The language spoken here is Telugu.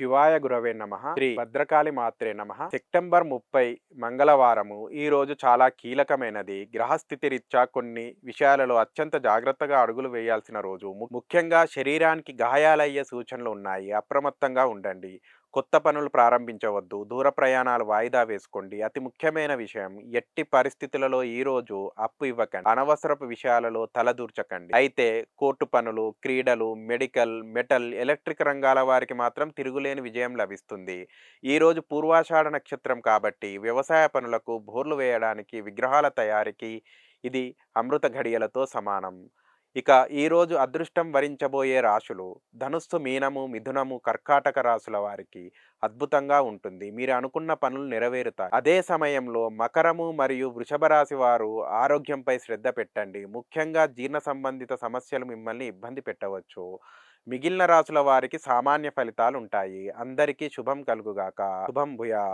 శివాయ గురవే నమ. శ్రీ భద్రకాళి మాత్రే నమ. సెప్టెంబర్ ముప్పై మంగళవారము. ఈ రోజు చాలా కీలకమైనది. గ్రహస్థితి రీత్యా కొన్ని విషయాలలో అత్యంత జాగ్రత్తగా అడుగులు వేయాల్సిన రోజు. ముఖ్యంగా శరీరానికి గాయాలయ్యే సూచనలు ఉన్నాయి. అప్రమత్తంగా ఉండండి. కొత్త పనులు ప్రారంభించవద్దు దూర ప్రయాణాలు వాయిదా వేసుకోండి. అతి ముఖ్యమైన విషయం ఎట్టి పరిస్థితులలో ఈ రోజు అప్పు ఇవ్వకండి. అనవసరపు విషయాలలో తలదూర్చకండి అయితే కోర్టు పనులు క్రీడలు మెడికల్ మెటల్ ఎలక్ట్రిక్ రంగాల వారికి మాత్రం తిరుగులేని విజయం లభిస్తుంది. ఈరోజు పూర్వాషాఢ నక్షత్రం కాబట్టి వ్యవసాయ పనులకు బోర్లు వేయడానికి విగ్రహాల తయారీకి ఇది అమృత ఘడియలతో సమానం. ఇక ఈరోజు అదృష్టం వరించబోయే రాశులు ధనుస్సు మీనము మిథునము కర్కాటక రాశుల వారికి అద్భుతంగా ఉంటుంది. మీరు అనుకున్న పనులు నెరవేరుతాయి. అదే సమయంలో మకరము మరియు వృషభ రాశి వారు ఆరోగ్యంపై శ్రద్ధ పెట్టండి. ముఖ్యంగా జీర్ణ సంబంధిత సమస్యలు మిమ్మల్ని ఇబ్బంది పెట్టవచ్చు. మిగిలిన రాశుల వారికి సామాన్య ఫలితాలు ఉంటాయి. అందరికీ శుభం కలుగుగాక. శుభం భూయా.